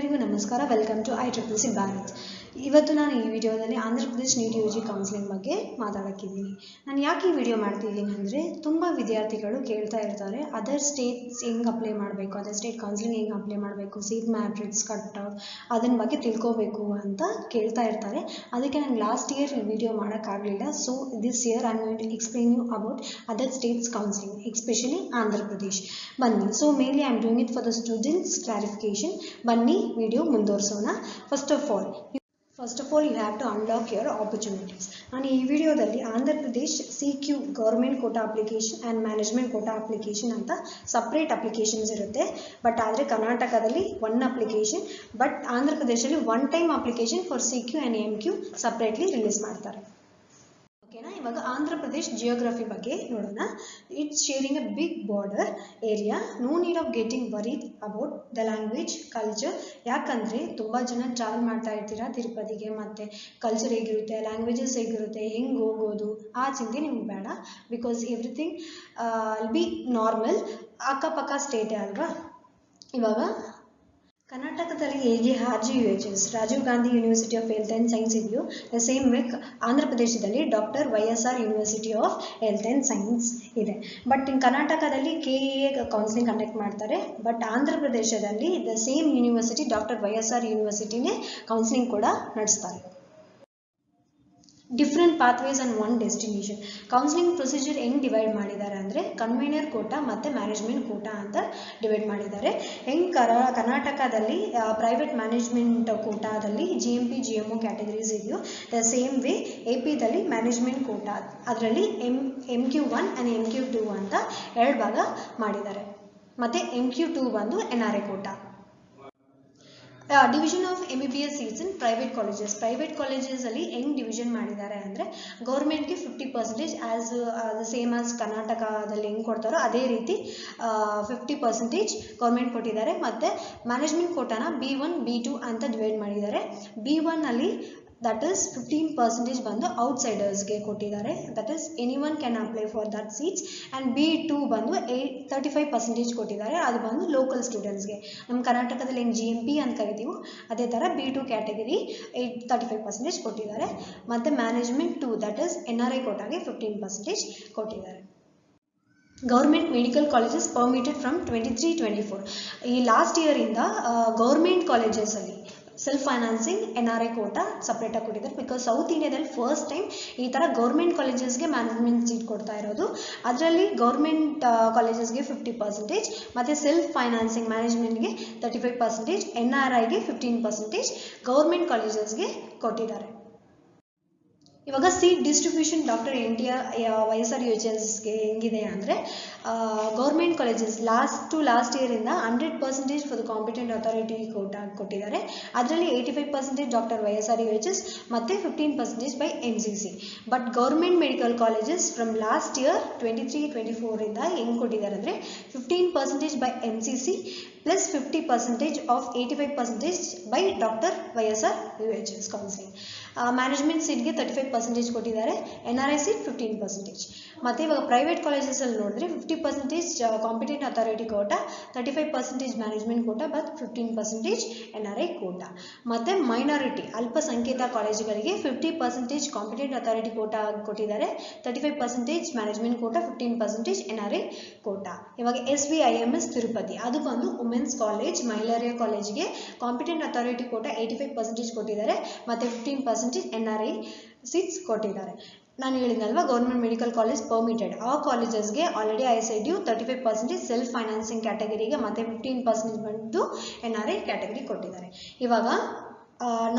ಎಲ್ಲರಿಗೂ ನಮಸ್ಕಾರ. Welcome to I triple C Bharat ಇವತ್ತು ನಾನು ಈ ವಿಡಿಯೋದಲ್ಲಿ Andhra Pradesh NEET U G counselling ಬಗ್ಗೆ ಮಾತಾಡೋಕ್ಕಿದ್ದೀನಿ. ನಾನು ಯಾಕೆ ಈ ವಿಡಿಯೋ ಮಾಡ್ತಿದ್ದೀನಿ ಅಂದರೆ ತುಂಬ ವಿದ್ಯಾರ್ಥಿಗಳು ಕೇಳ್ತಾ ಇರ್ತಾರೆ ಅದರ್ ಸ್ಟೇಟ್ಸ್ ಹೆಂಗೆ ಅಪ್ಲೈ ಮಾಡಬೇಕು? ಅದರ್ ಸ್ಟೇಟ್ ಕೌನ್ಸಿಲಿಂಗ್ ಹೆಂಗೆ ಅಪ್ಲೈ ಮಾಡಬೇಕು? ಸೀಟ್ ಮ್ಯಾಟ್ರಿಕ್ಸ್ ಕಟ್ ಅದನ್ನ ಬಗ್ಗೆ ತಿಳ್ಕೋಬೇಕು ಅಂತ ಕೇಳ್ತಾ ಇರ್ತಾರೆ. ಅದಕ್ಕೆ ನಾನು ಲಾಸ್ಟ್ ಇಯರ್ ವಿಡಿಯೋ ಮಾಡೋಕ್ಕಾಗಲಿಲ್ಲ. So this year I to explain you about other states counselling especially Andhra Pradesh. ಬನ್ನಿ. So mainly I am doing it for the students clarification ಬನ್ನಿ ವಿಡಿಯೋ ಮುಂದುವರಿಸೋಣ. First of all first of all you have to unlock your opportunities ನಾನು ಈ ವಿಡಿಯೋದಲ್ಲಿ Andhra Pradesh C Q government quota application and management quota application ಅಂತ separate applications ಇರುತ್ತೆ. But ಆದರೆ ಕರ್ನಾಟಕದಲ್ಲಿ one application but Andhra ಪ್ರದೇಶದಲ್ಲಿ one time application for C Q and M Q separately release ಮಾಡ್ತಾರೆ. ಇವಾಗ ಆಂಧ್ರ ಪ್ರದೇಶ್ ಜಿಯೋಗ್ರಫಿ ಬಗ್ಗೆ ನೋಡೋಣ. It's sharing a big border area no need of getting worried about the language culture ಯಾಕಂದರೆ ತುಂಬ ಜನ ಟ್ರಾವೆಲ್ ಮಾಡ್ತಾ ಇರ್ತೀರಾ ತಿರುಪತಿಗೆ, ಮತ್ತು ಕಲ್ಚರ್ ಹೇಗಿರುತ್ತೆ ಲ್ಯಾಂಗ್ವೇಜಸ್ ಹೇಗಿರುತ್ತೆ, ಹೆಂಗೆ ಹೋಗೋದು, ಆ ಚಿಂತೆ ನಿಮ್ಗೆ ಬೇಡ. ಬಿಕಾಸ್ ಎವ್ರಿಥಿಂಗ್ ಬಿ ನಾರ್ಮಲ್ ಅಕ್ಕಪಕ್ಕ ಸ್ಟೇಟೇ ಅಲ್ವಾ? ಇವಾಗ ಕರ್ನಾಟಕದಲ್ಲಿ ಹೇಗೆ R U H S, Rajiv Gandhi university of health and science ಇದೆಯೋ, ದ ಸೇಮ್ ವೇಕ್ ಆಂಧ್ರ ಪ್ರದೇಶದಲ್ಲಿ doctor Y S R university of health and science ಇದೆ. ಬಟ್ ಇನ್ ಕರ್ನಾಟಕದಲ್ಲಿ ಕೆ ಎ ಕೌನ್ಸಿಲಿಂಗ್ ಕಂಡಕ್ಟ್ ಮಾಡ್ತಾರೆ. ಬಟ್ ಆಂಧ್ರ ಪ್ರದೇಶದಲ್ಲಿ the same university doctor Y S R ಯೂನಿವರ್ಸಿಟಿನೇ counselling ಕೂಡ ನಡೆಸ್ತಾರೆ. Different pathways and one destination counselling procedure ಹೆಂಗ್ divide ಮಾಡಿದ್ದಾರೆ ಅಂದರೆ convener ಕೋಟ ಮತ್ತು ಮ್ಯಾನೇಜ್ಮೆಂಟ್ ಕೋಟ ಅಂತ ಡಿವೈಡ್ ಮಾಡಿದ್ದಾರೆ. ಹೆಂಗೆ ಕರ, ಕರ್ನಾಟಕದಲ್ಲಿ ಪ್ರೈವೇಟ್ ಮ್ಯಾನೇಜ್ಮೆಂಟ್ ಕೋಟಾದಲ್ಲಿ G M P G M O categories ಇದೆಯೋ ದ ಸೇಮ್ ವೇ ಎ ಪಿದಲ್ಲಿ ಮ್ಯಾನೇಜ್ಮೆಂಟ್ ಕೋಟಾ ಅದರಲ್ಲಿ M M Q one and M Q two ಅಂತ ಎರಡು ಭಾಗ ಮಾಡಿದ್ದಾರೆ. ಮತ್ತು ಎಂ ಕ್ಯೂ ಟೂ ಬಂದು N R A quota division of M B S seats in private colleges private ಕಾಲೇಜಸಲ್ಲಿ ಹೆಂಗೆ division ಮಾಡಿದ್ದಾರೆ ಅಂದರೆ ಗೌರ್ಮೆಂಟ್ಗೆ fifty percentage as same as ಕರ್ನಾಟಕದಲ್ಲಿ ಹೆಂಗೆ ಕೊಡ್ತಾರೋ ಅದೇ ರೀತಿ ಫಿಫ್ಟಿ ಪರ್ಸೆಂಟೇಜ್ ಗೌರ್ಮೆಂಟ್ ಕೊಟ್ಟಿದ್ದಾರೆ. ಮತ್ತು ಮ್ಯಾನೇಜ್ಮೆಂಟ್ ಕೋಟಾನ ಬಿ ಒನ್ ಬಿ ಟು ಅಂತ ಡಿವೈಡ್ ಮಾಡಿದ್ದಾರೆ. ಬಿ ಒನ್ನಲ್ಲಿ ದಟ್ ಈಸ್ ಫಿಫ್ಟೀನ್ ಪರ್ಸೆಂಟೇಜ್ ಬಂದು ಔಟ್ಸೈಡರ್ಸ್ಗೆ ಕೊಟ್ಟಿದ್ದಾರೆ. That is any one can apply for that seats and B two ಬಂದು ಏಯ್ಟ್ ತರ್ಟಿ ಫೈವ್ ಪರ್ಸೆಂಟೇಜ್ ಕೊಟ್ಟಿದ್ದಾರೆ. ಅದು ಬಂದು ಲೋಕಲ್ ಸ್ಟೂಡೆಂಟ್ಸ್ಗೆ ನಮ್ಮ ಕರ್ನಾಟಕದಲ್ಲಿ ಏನು ಜಿ ಎಂ ಪಿ ಅಂತ ಕರಿತೀವೋ, ಅದೇ ಥರ B two category eight thirty five percentage ಕೊಟ್ಟಿದ್ದಾರೆ. ಮತ್ತು management to that is N R I ಕೋಟಾಗೆ fifteen percentage ಕೊಟ್ಟಿದ್ದಾರೆ. Government medical colleges permitted from twenty three twenty four ಈ ಲಾಸ್ಟ್ ಇಯರಿಂದ government ಕಾಲೇಜಸಲ್ಲಿ self financing N R I quota ಸಪ್ರೇಟಾಗಿ ಕೊಟ್ಟಿದ್ದಾರೆ. Because south ಇಂಡಿಯಾದಲ್ಲಿ first time ಈ ಥರ ಗೌರ್ಮೆಂಟ್ ಕಾಲೇಜಸ್ಗೆ management seat ಕೊಡ್ತಾ ಇರೋದು. ಅದರಲ್ಲಿ ಗೌರ್ಮೆಂಟ್ ಕಾಲೇಜಸ್ಗೆ ಫಿಫ್ಟಿ ಪರ್ಸೆಂಟೇಜ್ ಮತ್ತು self financing ಮ್ಯಾನೇಜ್ಮೆಂಟ್ಗೆ thirty five percentage N R ಐಗೆ fifteen percentage government ಕಾಲೇಜಸ್ಗೆ ಕೊಟ್ಟಿದ್ದಾರೆ. ಇವಾಗ seat distribution doctor N R Y S R U H ಎಸ್ಗೆ ಹೆಂಗಿದೆ ಅಂದರೆ government colleges last two last ಇಯರಿಂದ hundred percentage for the competent authority quota ಕೊಟ್ಟಿದ್ದಾರೆ. ಅದರಲ್ಲಿ eighty five percentage doctor Y S R U H ಮತ್ತು fifteen percentage by M C C but government medical colleges from last year twenty three twenty ಫೋರಿಂದ ಹೆಂಗೆ ಕೊಟ್ಟಿದ್ದಾರೆ ಅಂದರೆ fifteen percentage by M C C fifty percentage of eighty five percentage by doctor Y S R U H S counselling management ಸೀಟ್ಗೆ thirty five percentage ಕೊಟ್ಟಿದ್ದಾರೆ. N R I seat fifteen percentage ಮತ್ತು ಇವಾಗ private ಕಾಲೇಜಸಲ್ಲಿ ನೋಡಿದ್ರೆ fifty percentage competent authority quota thirty five percentage management quota but fifteen percentage N R I quota ಮತ್ತು minority ಅಲ್ಪಸಂಖ್ಯಾತ ಕಾಲೇಜುಗಳಿಗೆ fifty percentage competent authority quota ಕೊಟ್ಟಿದ್ದಾರೆ. Thirty five percentage management quota fifteen percentage N R I quota ಇವಾಗ S V I M S Tirupati ಅದಕ್ಕೊಂದು women's college ಮಹಿಳೆಯರ ಕಾಲೇಜ್ಗೆ competent authority quota eighty five percentage ಕೊಟ್ಟಿದ್ದಾರೆ ಮತ್ತು fifteen percentage N R I seats ಕೊಟ್ಟಿದ್ದಾರೆ. ನಾನು ಹೇಳಿದ್ನಲ್ವ government medical college permitted ಆ ಕಾಲೇಜಸ್ಗೆ already I said you thirty five percentage self financing ಕ್ಯಾಟಗರಿಗೆ ಮತ್ತು ಫಿಫ್ಟೀನ್ ಪರ್ಸೆಂಟೇಜ್ ಬಂದು ಎನ್ ಆರ್ ಐ ಕ್ಯಾಟಗರಿ ಕೊಟ್ಟಿದ್ದಾರೆ. ಇವಾಗ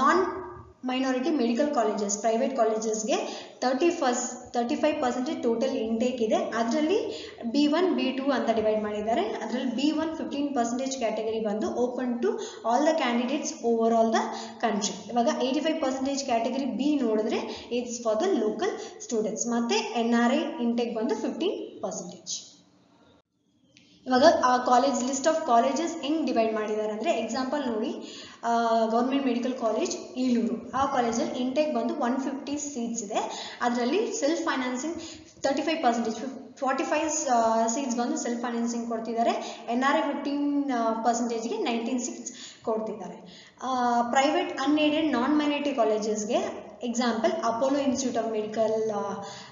non minority medical colleges private ಕಾಲೇಜಸ್ಗೆ thirty first thirty five percentage total intake ಇದೆ. ಅದರಲ್ಲಿ B one B two ಅಂತ divide ಮಾಡಿದ್ದಾರೆ. ಅದರಲ್ಲಿ B one fifteen percentage category ಬಂದು open to all the candidates over all the country ಇವಾಗ eighty five percentage category B ನೋಡಿದ್ರೆ it's for the local students ಮತ್ತು N R I intake ಬಂದು fifteen percentage ಇವಾಗ, ಆ college list of colleges ಹೆಂಗೆ divide ಮಾಡಿದ್ದಾರೆ ಅಂದರೆ ಎಕ್ಸಾಂಪಲ್ ನೋಡಿ ಗೌರ್ಮೆಂಟ್ ಮೆಡಿಕಲ್ ಕಾಲೇಜ್ ಈಲೂರು ಆ ಕಾಲೇಜಲ್ಲಿ ಇಂಟೇಕ್ ಬಂದು ಒನ್ ಫಿಫ್ಟಿ ಸೀಟ್ಸ್ ಇದೆ. ಅದರಲ್ಲಿ self financing thirty five percentage forty five seats ಬಂದು ಸೆಲ್ಫ್ ಫೈನಾನ್ಸಿಂಗ್ ಕೊಡ್ತಿದ್ದಾರೆ ಎನ್ ಆರ್ ಐ ಫಿಫ್ಟೀನ್ ಪರ್ಸೆಂಟೇಜ್ಗೆ ನೈನ್ಟೀನ್ ಸೀಟ್ಸ್ ಕೊಡ್ತಿದ್ದಾರೆ private unaided non minority ಕಾಲೇಜಸ್ಗೆ example Apollo institute of medical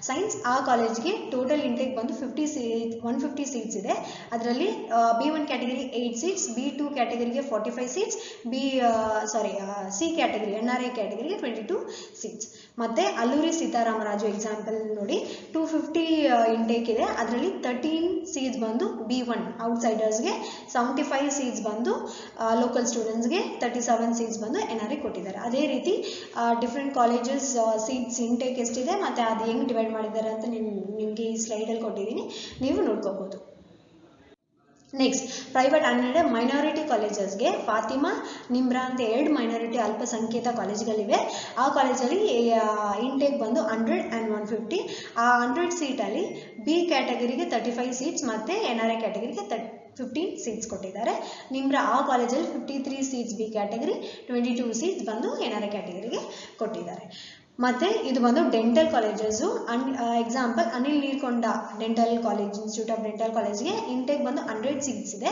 science ಆ ಕಾಲೇಜ್ಗೆ ಟೋಟಲ್ ಇಂಟೇಕ್ ಬಂದು fifty seat one fifty seats ಇದೆ. ಅದರಲ್ಲಿ B one category eight seats B two ಕ್ಯಾಟಗರಿಗೆ forty five seats B sorry C category N R I ಕ್ಯಾಟಗರಿಗೆ twenty two seats ಮತ್ತು Alluri Sitaramaraju example ನೋಡಿ two fifty intake ಇದೆ. ಅದರಲ್ಲಿ thirteen seats ಬಂದು B one ಔಟ್ಸೈಡರ್ಸ್ಗೆ seventy five seats ಬಂದು local ಸ್ಟೂಡೆಂಟ್ಸ್ಗೆ thirty seven seats ಬಂದು N R I ಕೊಟ್ಟಿದ್ದಾರೆ. ಅದೇ ರೀತಿ ಡಿಫ್ರೆಂಟ್ ಕಾಲೇಜಸ್ ಸೀಟ್ಸ್ ಇಂಟೇಕ್ ಎಷ್ಟಿದೆ ಮತ್ತು ಅದು ಹೆಂಗೆ ಡಿವೈಡ್ ಮಾಡಿದ್ದಾರೆ ಅಂತ ನಿಮ್, ನಿಮಗೆ ಈ ಸ್ಲೈಡಲ್ಲಿ ಕೊಟ್ಟಿದ್ದೀನಿ ನೀವು ನೋಡ್ಕೋಬೋದು. ನೆಕ್ಸ್ಟ್ ಪ್ರೈವೇಟ್ ಹನ್ನೆರಡು ಮೈನಾರಿಟಿ ಕಾಲೇಜಸ್ಗೆ ಫಾತಿಮಾ, ನಿಮ್ರಾ ಅಂತ ಎರಡು ಮೈನಾರಿಟಿ ಅಲ್ಪಸಂಖ್ಯಾತ ಕಾಲೇಜ್ಗಳಿವೆ ಆ ಕಾಲೇಜಲ್ಲಿ ಇಂಟೇಕ್ ಬಂದು ಹಂಡ್ರೆಡ್ ಆ್ಯಂಡ್ ಒನ್ ಫಿಫ್ಟಿ ಆ ಹಂಡ್ರೆಡ್ ಸೀಟಲ್ಲಿ ಬಿ ಕ್ಯಾಟಗರಿಗೆ ತರ್ಟಿ ಫೈವ್ ಸೀಟ್ಸ್ ಮತ್ತು ಎನ್ ಆರ್ ಐ ಕ್ಯಾಟಗರಿಗೆ ತರ್ಟಿ ಫಿಫ್ಟೀನ್ ಸೀಟ್ಸ್ ಕೊಟ್ಟಿದ್ದಾರೆ. ನಿಮ್ರ ಆ ಕಾಲೇಜಲ್ಲಿ fifty three seats B category twenty two seats ಬಂದು ಎನ್ ಕ್ಯಾಟಗರಿಗೆ ಕೊಟ್ಟಿದ್ದಾರೆ. ಮತ್ತು ಇದು ಬಂದು dental colleges an example Anil Neerukonda dental college institute of dental ಕಾಲೇಜ್ಗೆ ಇಂಟೇಕ್ ಬಂದು ಹಂಡ್ರೆಡ್ ಸೀಟ್ಸ್ ಇದೆ.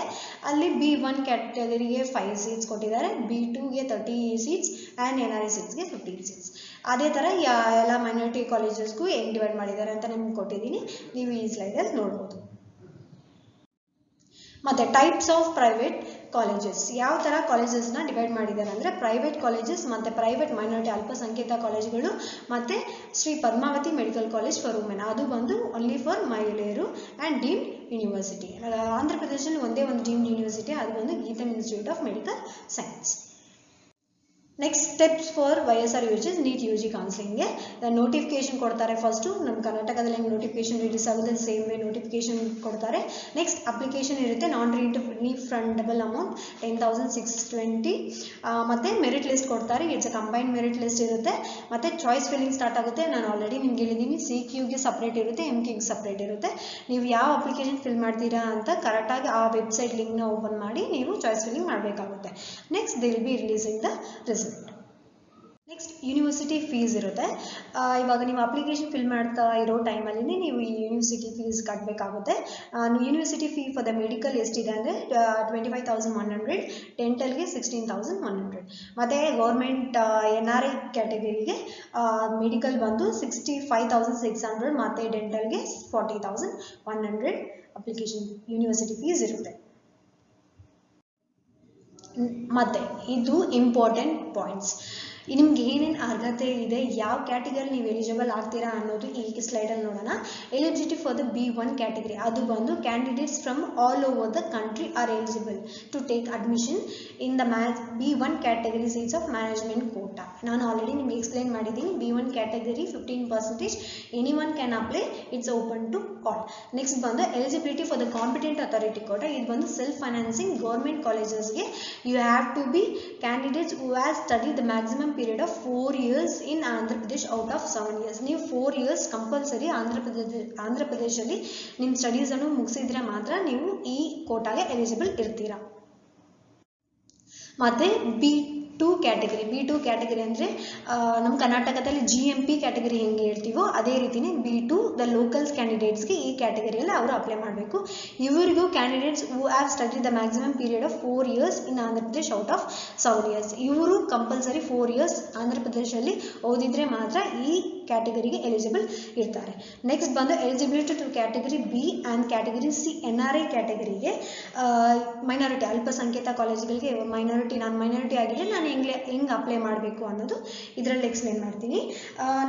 ಅಲ್ಲಿ ಬಿ ಒನ್ ಕ್ಯಾಟಗರಿಗೆ ಫೈವ್ ಸೀಟ್ಸ್ ಕೊಟ್ಟಿದ್ದಾರೆ. B ಟೂಗೆ thirty seats and N R A ಸೀಟ್ಸ್ಗೆ fifteen seats ಅದೇ ಥರ ಎಲ್ಲ ಮೈನಾರಿಟಿ ಕಾಲೇಜಸ್ಗೂ ಹೆಂಗೆ ಡಿವೈಡ್ ಮಾಡಿದ್ದಾರೆ ಅಂತ ನಿಮ್ಗೆ ಕೊಟ್ಟಿದ್ದೀನಿ. ನೀವು ಈ ಸ್ಲೈಡಲ್ಲಿ ನೋಡ್ಬೋದು. ಮತ್ತು ಟೈಪ್ಸ್ ಆಫ್ ಪ್ರೈವೇಟ್ ಕಾಲೇಜಸ್ ಯಾವ ಥರ ಕಾಲೇಜಸ್ನ ಡಿವೈಡ್ ಮಾಡಿದ್ದಾರೆ ಅಂದರೆ ಪ್ರೈವೇಟ್ ಕಾಲೇಜಸ್ ಮತ್ತು ಪ್ರೈವೇಟ್ ಮೈನಾರಿಟಿ ಅಲ್ಪಸಂಖ್ಯಾತ ಕಾಲೇಜ್ಗಳು ಮತ್ತು Shri Padmavathi medical college for women ಅದು ಬಂದು ಓನ್ಲಿ ಫಾರ್ ಮಹಿಳೆಯರು ಆ್ಯಂಡ್ ಡೀಮ್ಡ್ ಯೂನಿವರ್ಸಿಟಿ ಆಂಧ್ರ ಪ್ರದೇಶದಲ್ಲಿ ಒಂದೇ ಒಂದು ಡೀಮ್ಡ್ ಯೂನಿವರ್ಸಿಟಿ ಅದು ಬಂದು Gitam institute of medical science next steps for Y S R U G NEET U G ಕೌನ್ಸಿಲಿಂಗ್ಗೆ notification ಕೊಡ್ತಾರೆ ಫಸ್ಟು ನಮ್ಮ ಕರ್ನಾಟಕದಲ್ಲಿ ಹೆಂಗೆ ನೋಟಿಫಿಕೇಶನ್ ರಿಲೀಸ್ ಆಗುತ್ತೆ ಸೇಮ್ ವೇ ನೋಟಿಫಿಕೇಶನ್ ಕೊಡ್ತಾರೆ. ನೆಕ್ಸ್ಟ್ ಅಪ್ಲಿಕೇಶನ್ ಇರುತ್ತೆ non refundable amount ten thousand six twenty ಮತ್ತು merit list ಕೊಡ್ತಾರೆ. It's a combined merit list ಇರುತ್ತೆ. ಮತ್ತು ಚಾಯ್ಸ್ ಫಿಲ್ಲಿಂಗ್ ಸ್ಟಾರ್ಟ್ ಆಗುತ್ತೆ. ನಾನು ಆಲ್ರೆಡಿ ನಿಮ್ಗೆ ಹೇಳಿದ್ದೀನಿ ಸಿ ಕ್ಯೂಗೆ ಸಪ್ರೇಟ್ ಇರುತ್ತೆ ಎಂ ಕ್ಯೂಗೆ ಸಪ್ರೇಟ್ ಇರುತ್ತೆ. ನೀವು ಯಾವ ಅಪ್ಲಿಕೇಶನ್ ಫಿಲ್ ಮಾಡ್ತೀರಾ ಅಂತ ಕರೆಕ್ಟಾಗಿ ಆ ವೆಬ್ಸೈಟ್ ಲಿಂಕ್ನ ಓಪನ್ ಮಾಡಿ, ನೀವು ಚಾಯ್ಸ್ ಫಿಲ್ಲಿಂಗ್ ಮಾಡಬೇಕಾಗುತ್ತೆ. Next they'll be releasing the result next university fees ಇರುತ್ತೆ. ಇವಾಗ ನೀವು ಅಪ್ಲಿಕೇಶನ್ ಫಿಲ್ ಮಾಡ್ತಾ ಇರೋ ಟೈಮಲ್ಲಿ ನೀವು ಈ ಯೂನಿವರ್ಸಿಟಿ ಫೀಸ್ ಕಟ್ಟಬೇಕಾಗುತ್ತೆ university fee for the medical ಎಷ್ಟಿದೆ ಅಂದರೆ twenty five thousand one hundred ಡೆಂಟಲ್ಗೆ sixteen thousand one hundred ಮತ್ತು ಗೌರ್ಮೆಂಟ್ ಎನ್ ಆರ್ ಐ ಕ್ಯಾಟಗರಿಗೆ ಮೆಡಿಕಲ್ ಬಂದು sixty five thousand six hundred ಮತ್ತು ಡೆಂಟಲ್ಗೆ forty thousand one hundred application university fees ಇರುತ್ತೆ. ಮತ್ತೆ, ಇದು important points ನಿಮ್ಗೆ ಏನೇನು ಅರ್ಹತೆ ಇದೆ, ಯಾವ ಕ್ಯಾಟಗರಿ ನೀವು ಎಲಿಜಿಬಲ್ ಆಗ್ತೀರಾ ಅನ್ನೋದು ಈ ಸ್ಲೈಡಲ್ಲಿ ನೋಡೋಣ. Eligibility for the B one category ಅದು ಬಂದು candidates from all over the country are eligible to take admission in the match B one category seats of management quota ನಾನು ಆಲ್ರೆಡಿ ನಿಮ್ಗೆ ಎಕ್ಸ್ಪ್ಲೈನ್ ಮಾಡಿದ್ದೀನಿ B one category fifteen percentage any one can apply it's open to all next ಬಂದು eligibility for the competent authority quota ಇದು ಬಂದು self financing government ಕಾಲೇಜಸ್ಗೆ you have to be candidates who have study the maximum period of four years in Andhra Pradesh out of seven years ನೀವು four years compulsory Andhra Pradesh Andhra ಪ್ರದೇಶದಲ್ಲಿ ನಿಮ್ಮ ಸ್ಟಡೀಸನ್ನು ಮುಗಿಸಿದ್ರೆ ಮಾತ್ರ ನೀವು ಈ ಕೋಟಾಗೆ eligible ಇರ್ತೀರಾ. ಮತ್ತು B two category B two category ಅಂದರೆ ನಮ್ಮ ಕರ್ನಾಟಕದಲ್ಲಿ ಜಿ ಎಂ ಪಿ ಕ್ಯಾಟಗರಿ ಹೆಂಗೆ ಹೇಳ್ತೀವೋ ಅದೇ ರೀತಿನೇ ಬಿ ಟು ದ ಲೋಕಲ್ಸ್ ಕ್ಯಾಂಡಿಡೇಟ್ಸ್ಗೆ ಈ ಕ್ಯಾಟಗರಿಯಲ್ಲಿ ಅವರು ಅಪ್ಲೈ ಮಾಡಬೇಕು. ಇವರಿಗೂ candidates who have study the maximum period of four years in Andhra Pradesh out of seven years ಇವರು ಕಂಪಲ್ಸರಿ ಫೋರ್ ಇಯರ್ಸ್ ಆಂಧ್ರ ಪ್ರದೇಶದಲ್ಲಿ ಓದಿದರೆ ಮಾತ್ರ ಈ ಕ್ಯಾಟಗರಿಗೆ ಎಲಿಜಿಬಲ್ ಇರ್ತಾರೆ. ನೆಕ್ಸ್ಟ್ ಬಂದು eligibility two category B and category C N R I ಕ್ಯಾಟಗರಿಗೆ minority ಅಲ್ಪಸಂಖ್ಯಾತ ಕಾಲೇಜುಗಳಿಗೆ ಮೈನಾರಿಟಿ ನಾನು ಮೈನಾರಿಟಿ ಆಗಿದ್ರೆ ನಾನು ಹೆಂಗೆ ಹೆಂಗೆ ಅಪ್ಲೈ ಮಾಡಬೇಕು ಅನ್ನೋದು ಇದರಲ್ಲಿ ಎಕ್ಸ್ಪ್ಲೇನ್ ಮಾಡ್ತೀನಿ.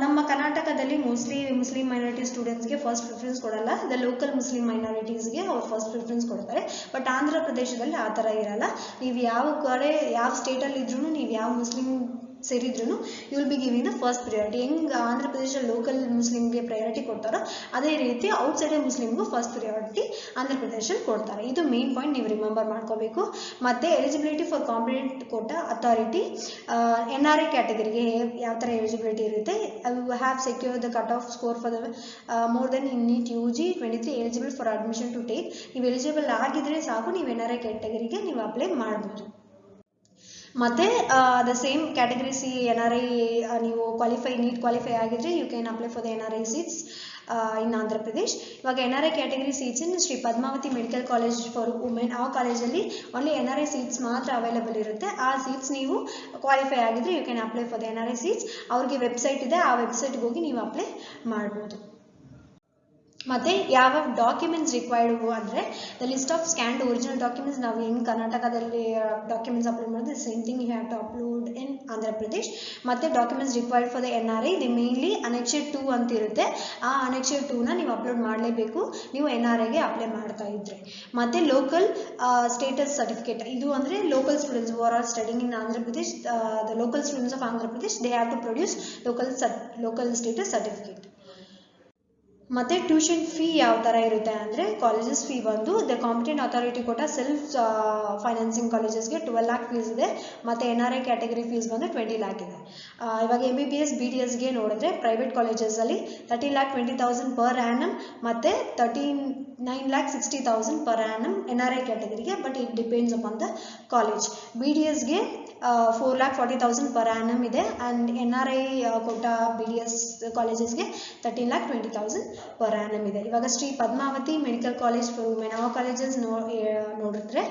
ನಮ್ಮ ಕರ್ನಾಟಕದಲ್ಲಿ ಮೋಸ್ಟ್ಲಿ ಮುಸ್ಲಿಂ ಮೈನಾರಿಟಿ ಸ್ಟೂಡೆಂಟ್ಸ್ಗೆ ಫಸ್ಟ್ ಪ್ರಿಫರೆನ್ಸ್ ಕೊಡಲ್ಲ. ದ ಲೋಕಲ್ ಮುಸ್ಲಿಂ ಮೈನಾರಿಟೀಸ್ಗೆ ಅವ್ರು ಫಸ್ಟ್ ಪ್ರಿಫರೆನ್ಸ್ ಕೊಡ್ತಾರೆ. ಬಟ್ ಆಂಧ್ರ ಪ್ರದೇಶದಲ್ಲಿ ಆ ಥರ ಇರಲ್ಲ. ನೀವು ಯಾವ ಕಡೆ, ಯಾವ ಸ್ಟೇಟಲ್ಲಿ ಇದ್ರೂ ನೀವು ಯಾವ ಮುಸ್ಲಿಂ ಸೇರಿದ್ರು you will be giving the first priority ಹೆಂಗೆ ಆಂಧ್ರ ಪ್ರದೇಶ ಲೋಕಲ್ ಮುಸ್ಲಿಮ್ಗೆ ಪ್ರಯಾರಿಟಿ ಕೊಡ್ತಾರೋ ಅದೇ ರೀತಿ ಔಟ್ಸೈಡ್ ಮುಸ್ಲಿಮ್ಗೂ ಫಸ್ಟ್ ಪ್ರಿಯಾರಿಟಿ ಆಂಧ್ರ ಪ್ರದೇಶಲ್ಲಿ ಕೊಡ್ತಾರೆ. ಇದು ಮೇನ್ ಪಾಯಿಂಟ್ ನೀವು ರಿಮೆಂಬರ್ ಮಾಡ್ಕೋಬೇಕು. ಮತ್ತು eligibility for competent quota authority N R I ಕ್ಯಾಟಗರಿಗೆ ಯಾವ ಥರ ಎಲಿಜಿಬಿಲಿಟಿ ಇರುತ್ತೆ? Have secure the cut off score for the more than in NEET U G twenty three eligible for admission to take ನೀವು eligible ಆಗಿದ್ರೆ ಸಾಕು, ನೀವು N R I ಕ್ಯಾಟಗರಿಗೆ ನೀವು apply ಮಾಡ್ಬೋದು. ಮತ್ತು the same category C N R I ನೀವು qualify NEET qualify ಆಗಿದ್ರೆ you can apply for the N R I seats in Andhra Pradesh. ಇವಾಗ N R I category seats in Shri Padmavati medical college for women ಆ ಕಾಲೇಜಲ್ಲಿ only N R I seats ಮಾತ್ರ available ಇರುತ್ತೆ. ಆ seats ನೀವು qualify ಆಗಿದ್ರೆ you can apply for the N R I seats ಅವ್ರಿಗೆ website ಇದೆ. ಆ ವೆಬ್ಸೈಟ್ಗೆ ಹೋಗಿ ನೀವು ಅಪ್ಲೈ ಮಾಡ್ಬೋದು. ಮತ್ತು ಯಾವ ಡಾಕ್ಯುಮೆಂಟ್ಸ್ ರಿಕ್ವೈರ್ಡ್ ಅಂದ್ರೆ the list of scanned original documents ನಾವು ಹೆಂಗೆ ಕರ್ನಾಟಕದಲ್ಲಿ ಡಾಕ್ಯುಮೆಂಟ್ಸ್ ಅಪ್ಲೋಡ್ ಮಾಡಿದ್ರೆ same thing you have to upload in Andhra Pradesh ಮತ್ತು documents required for the N R I the mainly annexure two ಅಂತ ಇರುತ್ತೆ. ಆ ಅನೆಕ್ಷರ್ ಟೂನ ನೀವು ಅಪ್ಲೋಡ್ ಮಾಡಲೇಬೇಕು. ನೀವು ಎನ್ ಆರ್ ಐಗೆ ಅಪ್ಲೈ ಮಾಡ್ತಾ ಇದ್ರೆ. ಮತ್ತೆ ಲೋಕಲ್ ಸ್ಟೇಟಸ್ ಸರ್ಟಿಫಿಕೇಟ್ ಇದು ಅಂದ್ರೆ local students are are studying in Andhra Pradesh the local students of Andhra Pradesh they have to produce local local status certificate ಮತ್ತು ಟ್ಯೂಷನ್ ಫೀ ಯಾವ ಥರ ಇರುತ್ತೆ ಅಂದರೆ ಕಾಲೇಜಸ್ ಫೀ ಬಂದು ದ ಕಾಂಪಿಟೆಂಟ್ ಅಥಾರಿಟಿ ಕೊಟ್ಟ self financing ಕಾಲೇಜಸ್ಗೆ twelve lakh fees ಇದೆ, ಮತ್ತು N R I category fees ಬಂದು ಟ್ವೆಂಟಿ ಲ್ಯಾಕ್ ಇದೆ. ಇವಾಗ M B B S B D ಎಸ್ಗೆ ನೋಡಿದ್ರೆ private ಕಾಲೇಜಸಲ್ಲಿ thirty lakh twenty thousand per annum ಮತ್ತು thirteen nine lakh sixty thousand per annum N R I ಕ್ಯಾಟಗರಿಗೆ but it depends upon the college B D ಎಸ್ಗೆ four lakh forty thousand per annum ಇದೆ and N R I ಕೊಟ್ಟ B D S ಕಾಲೇಜಸ್ಗೆ thirteen lakh twenty thousand per annum ಇದೆ ಇವಾಗ Shri Padmavati medical college for women, ಆ colleges ನೋ ನೋಡಿದ್ರೆ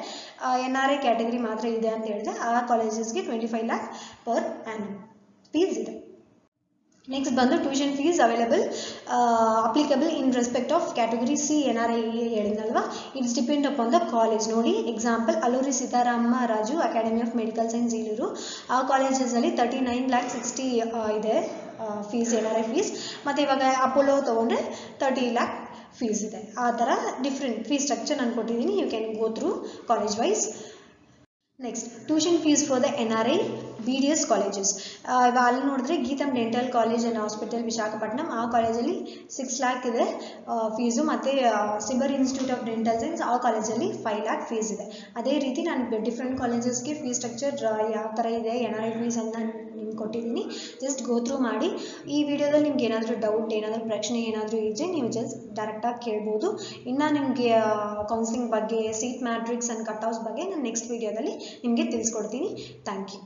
N R I category ಮಾತ್ರ ಇದೆ ಅಂತ ಹೇಳಿದ್ರೆ, ಆ ಕಾಲೇಜಸ್ಗೆ twenty five lakh per annum fees ಇದೆ. ನೆಕ್ಸ್ಟ್ ಬಂದು tuition fees available applicable in respect of category C N R I ಹೇಳಿದ್ನಲ್ವಾ? It's depend upon the college ನೋಡಿ example Alluri Sitarama Raju academy of medical science ಇಲ್ಲಿರು ಆ ಕಾಲೇಜಸಲ್ಲಿ thirty nine lakh sixty ಇದೆ. Fees N R I fees ಮತ್ತು ಇವಾಗ Apollo ತೊಗೊಂಡ್ರೆ thirty lac fees ಇದೆ. ಆ ಥರ ಡಿಫ್ರೆಂಟ್ ಫೀಸ್ ಸ್ಟ್ರಕ್ಚರ್ ನಾನು ಕೊಟ್ಟಿದ್ದೀನಿ. You can go through college wise next tuition fees for the N R I B D S colleges ಇವಾಗ ಅಲ್ಲಿ ನೋಡಿದ್ರೆ Gitam dental college and hospital Visakhapatnam ಆ ಕಾಲೇಜಲ್ಲಿ ಸಿಕ್ಸ್ ಲ್ಯಾಕ್ ಇದೆ ಫೀಸು ಮತ್ತು Sibar institute of dental science ಆ ಕಾಲೇಜಲ್ಲಿ five lac fees ಇದೆ. ಅದೇ ರೀತಿ ನಾನು ಡಿಫ್ರೆಂಟ್ ಕಾಲೇಜಸ್ಗೆ ಫೀಸ್ ಸ್ಟ್ರಕ್ಚರ್ ಯಾವ ಥರ ಇದೆ ಎನ್ ಆರ್ ಐ ಫೀಸ್ ಅಂತ ನಿಮ್ಗೆ ಕೊಟ್ಟಿದ್ದೀನಿ. ಜಸ್ಟ್ ಗೋ ಥ್ರೂ ಮಾಡಿ. ಈ ವಿಡಿಯೋದಲ್ಲಿ ನಿಮ್ಗೆ ಏನಾದರೂ ಡೌಟ್ ಏನಾದರೂ ಪ್ರಶ್ನೆ ಏನಾದರೂ ಇದ್ದರೆ ನೀವು ಜಸ್ಟ್ ಡೈರೆಕ್ಟಾಗಿ ಕೇಳ್ಬೋದು. ಇನ್ನು ನಿಮಗೆ ಕೌನ್ಸಿಲಿಂಗ್ ಬಗ್ಗೆ ಸೀಟ್ ಮ್ಯಾಟ್ರಿಕ್ಸ್ ಆ್ಯಂಡ್ ಕಟ್ಔಟ್ಸ್ ಬಗ್ಗೆ ನಾನು ನೆಕ್ಸ್ಟ್ ವಿಡಿಯೋದಲ್ಲಿ ನಿಮಗೆ ತಿಳಿಸ್ಕೊಡ್ತೀನಿ. Thank you